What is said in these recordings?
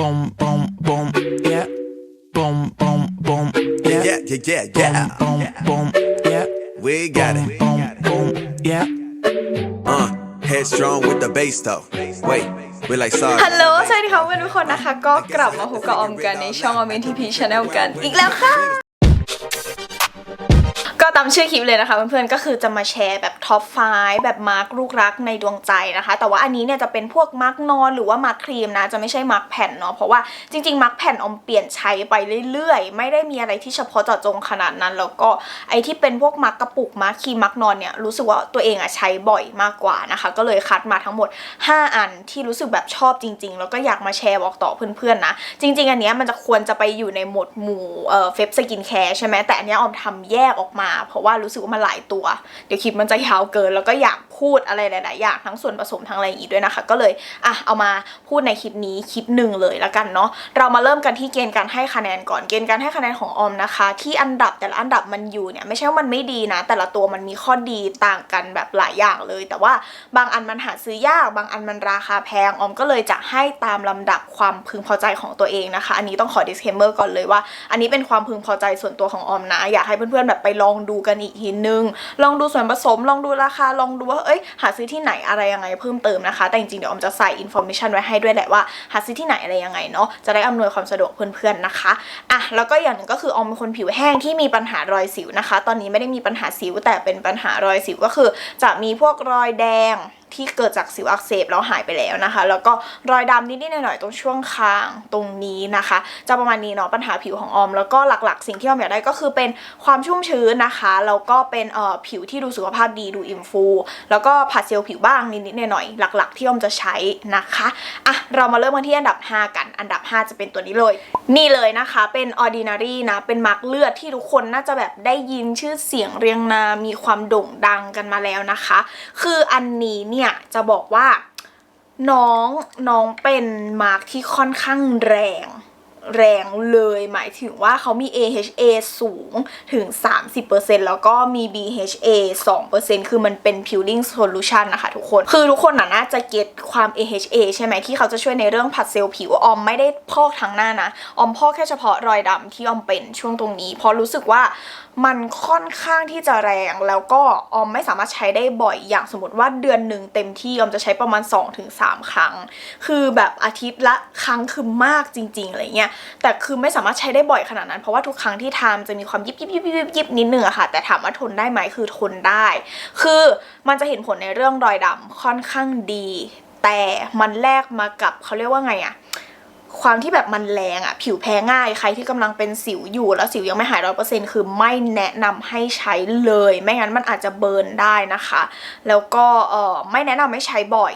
boom, boom, boom, yeah. Boom, boom, boom, yeah. Yeah, yeah, yeah, Boom, yeah. boom, boom, yeah. We got Boom, it. boom, boom, yeah. Uh, headstrong with the bass though. Wait, we like sorry. ฮัลโหล สวัสดีค่ะเพื่อนทุกคนนะคะ ก็กลับมาพบกับออมกันในช่องออมเอ็นทีพีชาแนลกัน อีกแล้วค่ะก็ตามชื่อคลิปเลยนะคะเพื่อนๆก็คือจะมาแชร์แบบท็อปไฟแบบมาร์กลูกรักในดวงใจนะคะ แต่ว่าอันนี้เนี่ยจะเป็นพวกมาร์กนอนหรือว่ามาร์กครีมนะจะไม่ใช่มาร์กแผ่นเนาะเพราะว่าจริงๆมาร์กแผ่นอมเปลี่ยนใช้ไปเรื่อยๆ ไม่ได้มีอะไรที่เฉพาะเจาะจงขนาดนั้น แล้วก็ไอที่เป็นพวกมาร์กกระปุกมาร์กครีมมาร์กนอนเนี่ยรู้สึกว่าตัวเองอะใช้บ่อยมากกว่านะคะ ก็เลยคัดมาทั้งหมด 5 อันที่รู้สึกแบบชอบจริง ๆ แล้วก็อยากมาแชร์บอกต่อเพื่อนๆนะจริง ๆ อันเนี้ยมันจะควรจะไปอยู่ในหมวดหมู่เอ่อเฟบสกินแคร์ใช่ไหมแต่อันเนี้ยออมทำแยกออกมาเพราะว่ารู้สึกว่ามันหลายตัว เดี๋ยวคลิปมันจะยาวเกิน แล้วก็อยากพูดอะไรหลาย ๆ อย่างทั้งส่วนผสมทั้งอะไรอีกด้วยนะคะ ก็เลยอะเอามาพูดในคลิปนี้คลิปหนึ่งเลยแล้วกันเนาะเรามาเริ่มกันที่เกณฑ์การให้คะแนนก่อนเกณฑ์การให้คะแนนของออมนะคะ ที่อันดับแต่ละอันดับมันอยู่เนี่ยไม่ใช่ว่ามันไม่ดีนะ แต่ละตัวมันมีข้อดีต่างกันแบบหลายอย่างเลย แต่ว่าบางอันมันหาซื้อยาก บางอันมันราคาแพงออมก็เลยจะให้ตามลำดับความพึงพอใจของตัวเองนะคะ อันนี้ต้องขอ disclaimer ก่อนเลยว่า อันนี้เป็นความพึงพอใจส่วนตัวของออมนะ อยากให้เพื่อนๆแบบไปลองดูกันอีกทีนึง ลองดูส่วนผสม ลองดูราคา ลองดูว่า เอ้ย หาซื้อที่ไหนอะไรยังไงเพิ่มเติมนะคะ แต่จริงๆ เดี๋ยวออมจะใส่อินโฟมิชันไว้ให้ด้วยแหละว่า หาซื้อที่ไหนอะไรยังไงเนาะ จะได้อำนวยความสะดวกเพื่อนๆ นะคะ อะ แล้วก็อย่างหนึ่งก็คือออมเป็นคนผิวแห้งที่มีปัญหารอยสิวนะคะ ตอนนี้ไม่ได้มีปัญหาสิวแต่เป็นปัญหารอยสิวก็คือ จะมีพวกรอยแดง ที่เกิดจากสิวอักเสบแล้วหายไปแล้วนะคะ แล้วก็รอยดำนิดๆหน่อยๆตรงช่วงคางตรงนี้นะคะ จะประมาณนี้เนาะปัญหาผิวของออม แล้วก็หลักๆ สิ่งที่ออมอยากได้ก็คือเป็นความชุ่มชื้นนะคะแล้วก็เป็นเอ่อผิวที่ดูสุขภาพดีดูอิ่มฟู แล้วก็ผัดเซลล์ผิวบ้างนิดๆหน่อยๆหลัก ๆ ที่ออมจะใช้นะคะอะเรามาเริ่มกันที่อันดับ 5 กัน อันดับ 5 จะเป็นตัวนี้เลย นี่เลยนะคะเป็น ordinary นะเป็นมาร์กเลือดที่ทุกคนน่าจะแบบได้ยินชื่อเสียงเรียงนามมีความโด่งดังกันมาแล้วนะคะ คืออันนี้เนี่ยจะบอกว่าน้องน้องเป็นมาร์กที่ค่อนข้างแรง แรงเลย หมายถึงว่าเขามี AHA สูงถึง 30%แล้วก็มี BHA 2%คือมันเป็น peeling solution นะคะทุกคน คือทุกคนน่ะน่าจะเก็ตความ AHA ใช่ไหมที่เขาจะช่วยในเรื่องผัดเซลล์ผิว ออมไม่ได้พอกทั้งหน้านะ ออมพอกแค่เฉพาะรอยดำที่ออมเป็นช่วงตรงนี้ เพราะรู้สึกว่ามันค่อนข้างที่จะแรงแล้วก็ออมไม่สามารถใช้ได้บ่อยอย่างสมมติว่าเดือนหนึ่งเต็มที่ออมจะใช้ประมาณ 2-3 ครั้ง คือแบบอาทิตย์ละครั้งคือมากจริงๆอะไรเงี้ยแต่คือไม่สามารถใช้ได้บ่อยขนาดนั้น เพราะว่าทุกครั้งที่ทำจะมีความยิบยิบยิบยิบยิบนิดนึงอะค่ะ แต่ถามว่าทนได้ไหมคือทนได้ คือมันจะเห็นผลในเรื่องรอยดำค่อนข้างดี แต่มันแลกมากับเขาเรียกว่าไงอะความที่แบบมันแรงอะผิวแพ้ง่ายใครที่กำลังเป็นสิวอยู่แล้วสิวยังไม่หายร้อยเปอร์เซ็นคือไม่แนะนำให้ใช้เลย ไม่งั้นมันอาจจะเบิร์นได้นะคะ แล้วก็เออไม่แนะนำให้ใช้บ่อย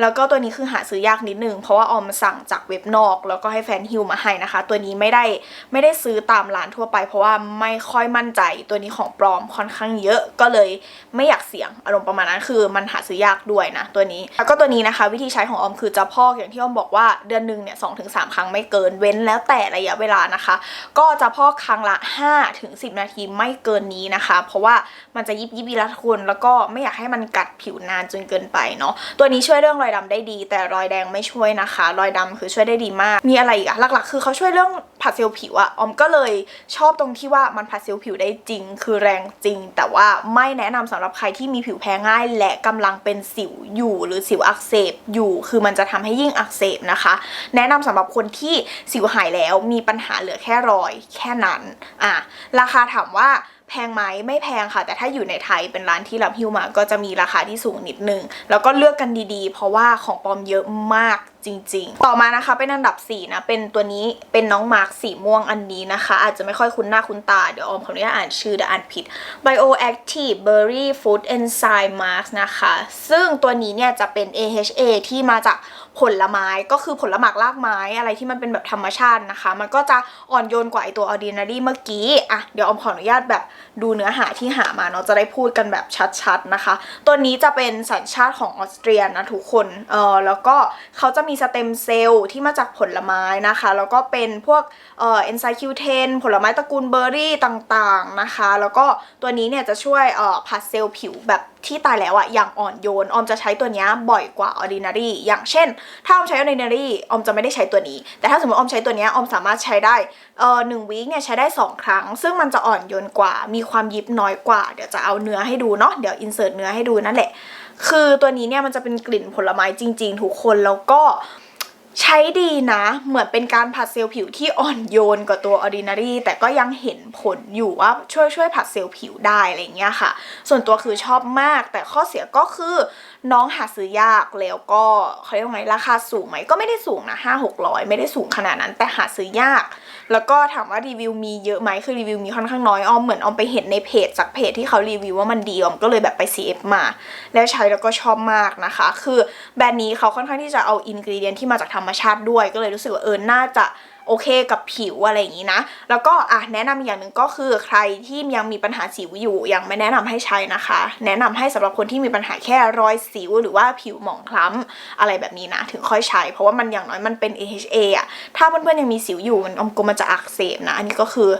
แล้วก็ตัวนี้คือหาซื้อยากนิดนึง เพราะว่าออมสั่งจากเว็บนอก แล้วก็ให้แฟนฮิวมาให้นะคะ ตัวนี้ไม่ได้ไม่ได้ซื้อตามร้านทั่วไป เพราะว่าไม่ค่อยมั่นใจตัวนี้ของปลอมค่อนข้างเยอะก็เลยไม่อยากเสี่ยงอารมณ์ประมาณนั้นคือ มันหาซื้อยากด้วยนะตัวนี้ แล้วก็ตัวนี้นะคะ วิธีใช้ของออมคือจะพอกอย่างที่ออมบอกว่าเดือนหนึ่งเนี่ยสองถึงสามครั้งไม่เกินเว้นแล้วแต่ระยะเวลานะคะ ก็จะพอกครั้งละ5ถึง10 นาทีไม่เกินนี้นะคะ เพราะว่ามันจะยิบยิบยิบละทุนแล้วก็ไม่อยากให้มันกัดผิวนานจนเกินไปเนาะตัวนี้ช่วยเรื่องรอยดำได้ดี แต่รอยแดงไม่ช่วยนะคะ รอยดำคือช่วยได้ดีมาก มีอะไรอีกอะหลักๆ คือเขาช่วยเรื่องผัดเซลล์ผิวอะออมก็เลยชอบตรงที่ว่ามันผัดเซลล์ผิวได้จริง คือแรงจริง แต่ว่าไม่แนะนำสำหรับใครที่มีผิวแพ้ง่าย และกำลังเป็นสิวอยู่หรือสิวอักเสบอยู่ คือมันจะทำให้ยิ่งอักเสบนะคะ แนะนำสำหรับคนที่สิวหายแล้วมีปัญหาเหลือแค่รอยแค่นั้นอะราคาถามว่า แพงไหมไม่แพงค่ะ แต่ถ้าอยู่ในไทยเป็นร้านที่รับฮิวมาก็จะมีราคาที่สูงนิดนึง แล้วก็เลือกกันดีๆ เพราะว่าของปลอมเยอะมากจริงๆ ต่อมานะคะเป็นอันดับ 4 นะ เป็นตัวนี้เป็นน้องมาร์คสีม่วงอันนี้นะคะ อาจจะไม่ค่อยคุ้นหน้าคุ้นตา เดี๋ยวออมขออนุญาตอ่านชื่อเดี๋ยวอ่านผิด Bioactive Berry Food Enzyme Mask นะคะ ซึ่งตัวนี้เนี่ยจะเป็น AHA ที่มาจากผลไม้ก็คือผลหมากรากไม้อะไรที่มันเป็นแบบธรรมชาตินะคะ มันก็จะอ่อนโยนกว่าไอตัว ordinary เมื่อกี้อะเดี๋ยวออมขออนุญาตแบบดูเนื้อหาที่หามาเนาะจะได้พูดกันแบบชัดๆนะคะ ตัวนี้จะเป็นสัญชาติของออสเตรียนะทุกคนเออแล้วก็เขาจะมีีสเต็มเซลล์ที่มาจากผลไม้นะคะ แล้วก็เป็นพวกเอ่อเอนไซคิวเทนผลไม้ตระกูลเบอร์รี่ต่างๆนะคะ แล้วก็ตัวนี้เนี่ยจะช่วยเอ่อผัดเซลล์ผิวแบบที่ตายแล้วอะอย่างอ่อนโยน ออมจะใช้ตัวนี้บ่อยกว่า ordinary อย่างเช่น ถ้าออมใช้ ordinary ออมจะไม่ได้ใช้ตัวนี้ แต่ถ้าสมมติออมใช้ตัวนี้ออมสามารถใช้ได้เอ่อหนึ่งวีคเนี่ยใช้ได้ 2 ครั้ง ซึ่งมันจะอ่อนโยนกว่า มีความยิบน้อยกว่า เดี๋ยวจะเอาเนื้อให้ดูเนาะ เดี๋ยวอินเสิร์ตเนื้อให้ดูนั่นแหละ คือตัวนี้เนี่ยมันจะเป็นกลิ่นผลไม้จริง ๆ ทุกคนแล้วก็ ใช้ดีนะ เหมือนเป็นการผัดเซลล์ผิวที่อ่อนโยนกว่าตัว ordinary แต่ก็ยังเห็นผลอยู่ว่าช่วยช่วยผัดเซลล์ผิวได้อะไรอย่างเงี้ยค่ะ ส่วนตัวคือชอบมาก แต่ข้อเสียก็คือน้องหาซื้อยากแล้วก็เขาเรียกว่าไงราคาสูงไหมก็ไม่ได้สูงนะห้าหกร้อยไม่ได้สูงขนาดนั้นแต่หาซื้อยาก แล้วก็ถามว่ารีวิวมีเยอะไหมคือรีวิวมีค่อนข้างน้อยออมเหมือนออมไปเห็นในเพจจากเพจที่เขารีวิวว่ามันดีออมก็เลยแบบไป CF มา แล้วใช้แล้วก็ชอบมากนะคะ คือแบรนด์นี้เขาค่อนข้างที่จะเอาอินกรีเดียนที่มาจากธรรมชาติด้วยก็เลยรู้สึกว่าเออน่าจะ โอเคกับผิวอะไรอย่างนี้นะ แล้วก็อะแนะนำอีกอย่างหนึ่งก็คือใครที่ยังมีปัญหาสิวอยู่ยังไม่แนะนำให้ใช้นะคะ แนะนำให้สำหรับคนที่มีปัญหาแค่รอยสิวหรือว่าผิวหมองคล้ำอะไรแบบนี้นะถึงค่อยใช้ เพราะว่ามันอย่างน้อยมันเป็น AHA อะถ้าเพื่อนๆยังมีสิวอยู่มันอมกลมันจะอักเสบนะ อันนี้ก็คือ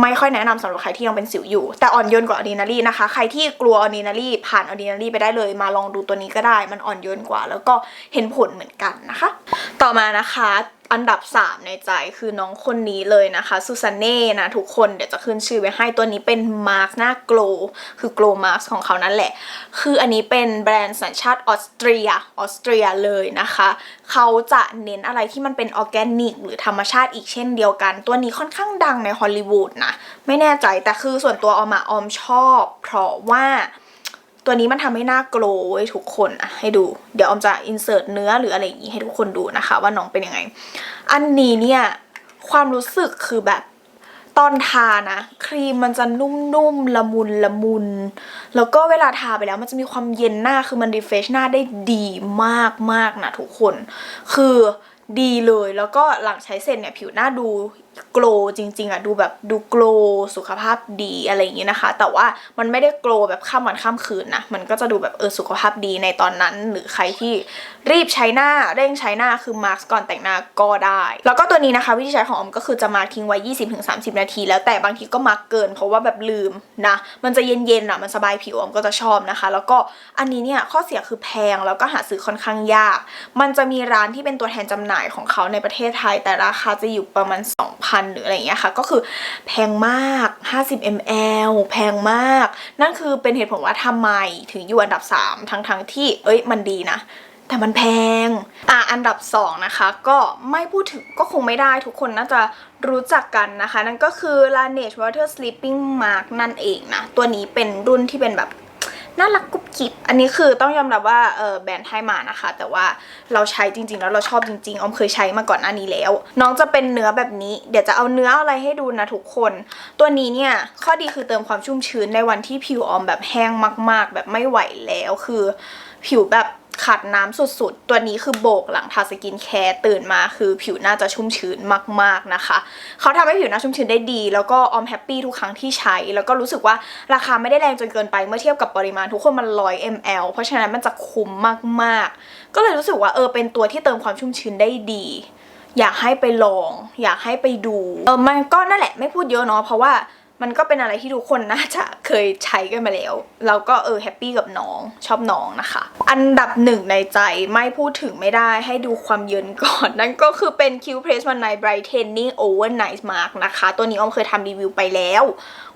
ไม่ค่อยแนะนำสำหรับใครที่ยังเป็นสิวอยู่ แต่อ่อนโยนกว่า ordinary นะคะ ใครที่กลัว ordinary ผ่าน ordinary ไปได้เลยมาลองดูตัวนี้ก็ได้ มันอ่อนโยนกว่า แล้วก็เห็นผลเหมือนกันนะคะ ต่อมานะคะ อันดับ 3 ในใจคือน้องคนนี้เลยนะคะซูซานเน่นะทุกคนเดี๋ยวจะขึ้นชื่อไว้ให้ตัวนี้เป็นมาร์คหน้าโกลคือโกลมาร์คของเขานั่นแหละ คืออันนี้เป็นแบรนด์สัญชาติออสเตรียออสเตรียเลยนะคะ เขาจะเน้นอะไรที่มันเป็นออร์แกนิก หรือธรรมชาติอีกเช่นเดียวกัน ตัวนี้ค่อนข้างดังในฮอลลีวูดนะ ไม่แน่ใจแต่คือส่วนตัวออมอะออมชอบ เพราะว่า ตัวนี้มันทำให้หน้าโกลว์เว้ทุกคนอะให้ดู เดี๋ยวออมจะอินเสิร์ตเนื้อหรืออะไรอย่างนี้ให้ทุกคนดูนะคะ ว่าน้องเป็นยังไง อันนี้เนี่ยความรู้สึกคือแบบตอนทานะ ครีมมันจะนุ่มๆละมุนละมุน แล้วก็เวลาทาไปแล้วมันจะมีความเย็นหน้าคือมันรีเฟชหน้าได้ดีมากๆนะทุกคน คือดีเลยแล้วก็หลังใช้เสร็จเนี่ยผิวหน้าดู โกลจริง ๆอะดูแบบดูโกลสุขภาพดีอะไรอย่างงี้นะคะ แต่ว่ามันไม่ได้โกลแบบข้ามวันข้ามคืนนะมันก็จะดูแบบเออสุขภาพดีในตอนนั้น หรือใครที่รีบใช้หน้าเร่งใช้หน้าคือมาร์กก่อนแต่งหน้าก็ได้ แล้วก็ตัวนี้นะคะวิธีใช้ของออมก็คือจะมาร์กทิ้งไว้ 20-30 นาที แล้วแต่บางทีก็มาร์กเกิน เพราะว่าแบบลืมนะมันจะเย็นๆอะมันสบายผิวออมก็จะชอบนะคะ แล้วก็อันนี้เนี่ยข้อเสียคือแพงแล้วก็หาซื้อค่อนข้างยาก มันจะมีร้านที่เป็นตัวแทนจำหน่ายของเขาในประเทศไทย แต่ราคาจะอยู่ประมาณ2 2,000หรืออะไรเงี้ยค่ะ ก็คือแพงมาก 50 ml แพงมาก นั่นคือเป็นเหตุผลว่าทำไมถึงอยู่อันดับ 3 ทั้งทั้งๆที่ เอ้ย มันดีนะแต่มันแพง อะ อันดับ 2 นะคะ ก็ไม่พูดถึงก็คงไม่ได้ทุกคนน่าจะรู้จักกันนะคะ นั่นก็คือ Laneige Water Sleeping Mask นั่นเองนะ ตัวนี้เป็นรุ่นที่เป็นแบบ น่ารักกุบกิบอันนี้คือต้องยอมรับว่าเออแบรนด์ให้มานะคะ แต่ว่าเราใช้จริง ๆ แล้วเราชอบจริงๆออมเคยใช้มาก่อนหน้านี้แล้ว น้องจะเป็นเนื้อแบบนี้ เดี๋ยวจะเอาเนื้ออะไรให้ดูนะทุกคน ตัวนี้เนี่ยข้อดีคือเติมความชุ่มชื้นในวันที่ผิวออมแบบแห้งมาก ๆ แบบไม่ไหวแล้วคือ ผิวแบบ ขาดน้ำสุดๆ ตัวนี้คือโบกหลังทาสกินแคร์ตื่นมาคือผิวหน้าจะชุ่มชื้นมากๆนะคะ เขาทำให้ผิวหน้าชุ่มชื้นได้ดี แล้วก็ออมแฮปปี้ทุกครั้งที่ใช้ แล้วก็รู้สึกว่าราคาไม่ได้แรงจนเกินไปเมื่อเทียบกับปริมาณทุกคนมันร้อย ml เพราะฉะนั้นมันจะคุ้มมากๆ ก็เลยรู้สึกว่าเออเป็นตัวที่เติมความชุ่มชื้นได้ดี อยากให้ไปลอง อยากให้ไปดูเออมันก็นั่นแหละไม่พูดเยอะเนาะเพราะว่า มันก็เป็นอะไรที่ทุกคนน่าจะเคยใช้กันมาแล้วแล้วก็เออแฮปปี้กับน้องชอบน้องนะคะ อันดับหนึ่งในใจไม่พูดถึงไม่ได้ให้ดูความเยินก่อน นั่นก็คือเป็น Q Press One Night Brightening Overnight Mask นะคะ ตัวนี้ออมเคยทำรีวิวไปแล้ว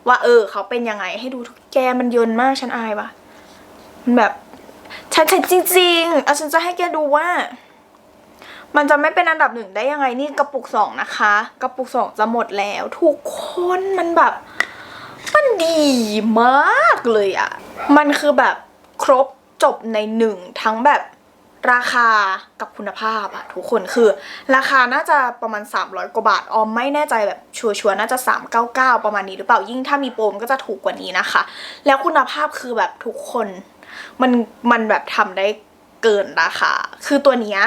ว่าเออเขาเป็นยังไงให้ดูทุกแกมันเยินมากฉันอายปะมันแบบฉันใช้จริงๆเอาฉันจะให้แกดูว่ามันจะไม่เป็นอันดับหนึ่งได้ยังไงนี่กระปุกสองนะคะ กระปุกสองจะหมดแล้ว ทุกคนมันแบบ มันดีมากเลยอะมันคือแบบครบจบในหนึ่งทั้งแบบราคากับคุณภาพอะทุกคนคือ ราคาน่าจะประมาณ 300 กว่าบาทออมไม่แน่ใจแบบชัวร์ๆน่าจะ 399 ประมาณนี้หรือเปล่ายิ่งถ้ามีโปรมก็จะถูกกว่านี้นะคะ แล้วคุณภาพคือแบบทุกคน มันมันแบบทำได้เกินราคาคือตัวเนี้ย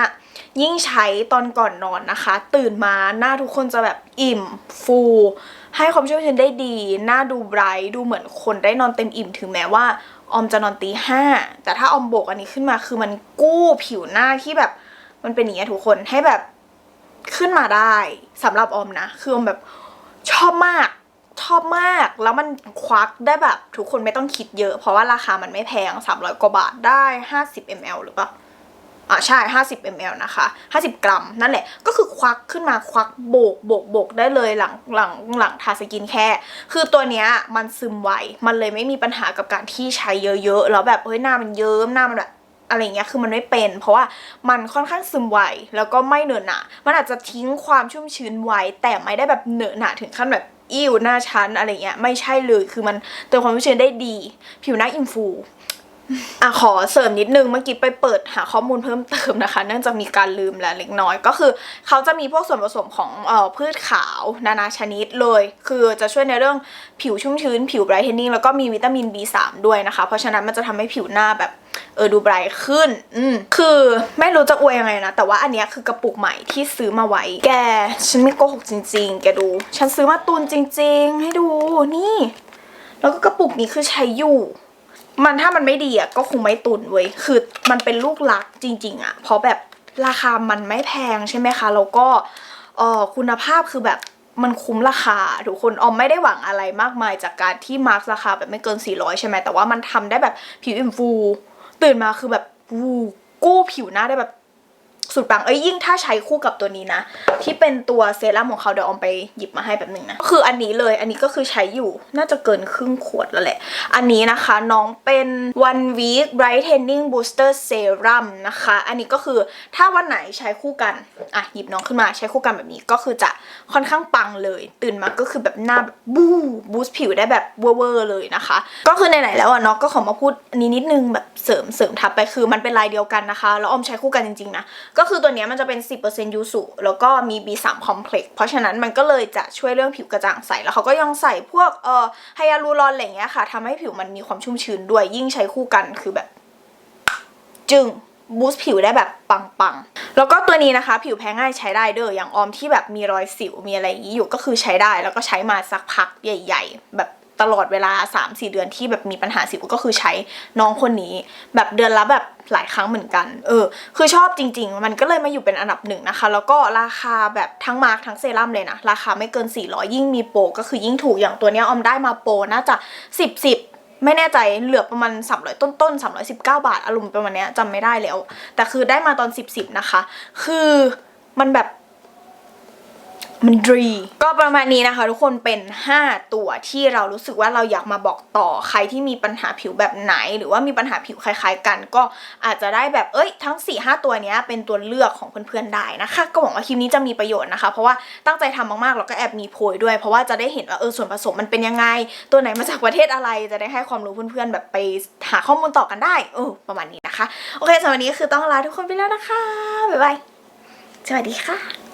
ยิ่งใช้ตอนก่อนนอนนะคะ ตื่นมาหน้าทุกคนจะแบบอิ่มฟู ให้ความชุ่มชื้นได้ดี หน้าดูไบรท์ดูเหมือนคนได้นอนเต็มอิ่มถึงแม้ว่าออมจะนอนตีห้าแต่ถ้าออมโบกอันนี้ขึ้นมาคือมันกู้ผิวหน้าที่แบบมันเป็นอย่างเงี้ทุกคนให้แบบขึ้นมาได้สำหรับออมนะ คือออมแบบชอบมากชอบมากแล้วมันควักได้แบบทุกคนไม่ต้องคิดเยอะ เพราะว่าราคามันไม่แพง 300 กว่าบาทได้ 50 ml หรือเปล่า อ่าใช่ 50 ml นะคะ 50 กรัม นั่นแหละ ก็คือควักขึ้นมาควักโบกโบกโบกได้เลยหลังหลังหลังทาสกินแค่ คือตัวเนี้ยมันซึมไว มันเลยไม่มีปัญหากับการที่ใช้เยอะๆ แล้วแบบเฮ้ยหน้ามันเยิ้มหน้ามันแบบอะไรเงี้ย คือมันไม่เป็น เพราะว่ามันค่อนข้างซึมไว แล้วก็ไม่เหนอะหนะ มันอาจจะทิ้งความชุ่มชื้นไว้ แต่ไม่ได้แบบเหนอะหนะถึงขั้นแบบอิ่วหน้าชั้นอะไรเงี้ย ไม่ใช่เลย คือมันเติมความชุ่มชื้นได้ดี ผิวหน้าอิ่มฟู อะขอเสริมนิดนึงเมื่อกี้ไปเปิดหาข้อมูลเพิ่มเติมนะคะ เนื่องจากมีการลืมแล้วเล็กน้อยก็คือ เขาจะมีพวกส่วนผสมของเอ่อพืชขาวนานาชนิดเลย คือจะช่วยในเรื่องผิวชุ่มชื้น ผิวไบรท์เทนนิ่งแล้วก็มีวิตามิน B3 ด้วยนะคะ เพราะฉะนั้นมันจะทำให้ผิวหน้าแบบเออดูไบรท์ขึ้น อืมคือไม่รู้จะอวยยังไงนะ แต่ว่าอันเนี้ยคือกระปุกใหม่ที่ซื้อมาไว้ แก ฉันไม่โกหกจริง ๆ แกดู ฉันซื้อมาตุนจริง ๆ ให้ดูนี่ แล้วก็กระปุกนี้คือใช้อยู่ มันถ้ามันไม่ดีอะก็คงไม่ตุนเว้ยคือมันเป็นลูกหลักจริง ๆ อะ เพราะแบบราคามันไม่แพงใช่ไหมคะแล้วก็เออคุณภาพคือแบบมันคุ้มราคาทุกคนออมไม่ได้หวังอะไรมากมายจากการที่มาร์คราคาแบบไม่เกิน 400 ใช่ไหมแต่ว่ามันทำได้แบบผิวอิ่มฟู ตื่นมาคือแบบวูกู้ผิวหน้าได้แบบ สุดปังเอ้ยยิ่งถ้าใช้คู่กับตัวนี้นะ ที่เป็นตัวเซรั่มของเขาเดี๋ยวออมไปหยิบมาให้แบบหนึ่งนะคืออันนี้เลยอันนี้ก็คือใช้อยู่น่าจะเกินครึ่งขวดแล้วแหละ อันนี้นะคะน้องเป็น one week brightening booster serum นะคะ อันนี้ก็คือถ้าวันไหนใช้คู่กันอะหยิบน้องขึ้นมาใช้คู่กันแบบนี้ก็คือจะค่อนข้างปังเลย ตื่นมาก็คือแบบหน้าแบบบูบูสต์ผิวได้แบบเวอร์เลยนะคะ ก็คือไหนๆแล้วอะเนาะก็ขอมาพูดอันนี้นิดนึงแบบเสริมเสริมทับไปคือมันเป็นลายเดียวกันนะคะแล้วออมใช้คู่กันจริงๆนะก็็คือตัวนี้มันจะเป็น 10%ยูสุแล้วก็มี B3 complex เพราะฉะนั้นมันก็เลยจะช่วยเรื่องผิวกระจ่างใส แล้วเขาก็ยังใส่พวกเอ่อไฮยาลูรอนอะไรเงี้ยค่ะทำให้ผิวมันมีความชุ่มชื้นด้วย ยิ่งใช้คู่กันคือแบบ จึงบูสต์ผิวได้แบบปังๆ แล้วก็ตัวนี้นะคะ ผิวแพ้ง่ายใช้ได้เด้ออย่างออมที่แบบมีรอยสิวมีอะไรอย่างนี้อยู่ก็คือใช้ได้ แล้วก็ใช้มาสักพักใหญ่ ๆ แบบ ตลอดเวลา 3-4 เดือนที่แบบมีปัญหาสิวก็คือใช้น้องคนนี้ แบบเดือนละแบบหลายครั้งเหมือนกัน เออ คือชอบจริง ๆ มันก็เลยมาอยู่เป็นอันดับหนึ่งนะคะ แล้วก็ราคาแบบทั้งมาร์กทั้งเซรั่มเลยนะ ราคาไม่เกิน 400 ยิ่งมีโปรก็คือยิ่งถูกอย่างตัวเนี้ยออมได้มาโปรน่าจะ 10 10ไม่แน่ใจเหลือประมาณ 300 ต้นต้น319 บาทอารมณ์ประมาณเนี้ยจำไม่ได้แล้ว แต่คือได้มาตอน 10 10 นะคะ คือมันแบบ มันดรี ก็ประมาณนี้นะคะ ทุกคนเป็น 5 ตัวที่เรารู้สึกว่าเราอยากมาบอกต่อใครที่มีปัญหาผิวแบบไหน หรือว่ามีปัญหาผิวคล้าย ๆ กัน ก็อาจจะได้แบบเอ้ยทั้ง 4 5 ตัวนี้เป็นตัวเลือกของเพื่อนๆได้นะคะ ก็หวังว่าคลิปนี้จะมีประโยชน์นะคะ เพราะว่าตั้งใจทำมากๆแล้วก็แอบมีโพยด้วย เพราะว่าจะได้เห็นว่าเออส่วนผสมมันเป็นยังไง ตัวไหนมาจากประเทศอะไรจะได้ให้ความรู้เพื่อนๆแบบไปหาข้อมูลต่อกันได้เออประมาณนี้นะคะโอเคสำหรับวันนี้คือต้องลาทุกคนไปแล้วนะคะบ๊ายบายสวัสดีค่ะ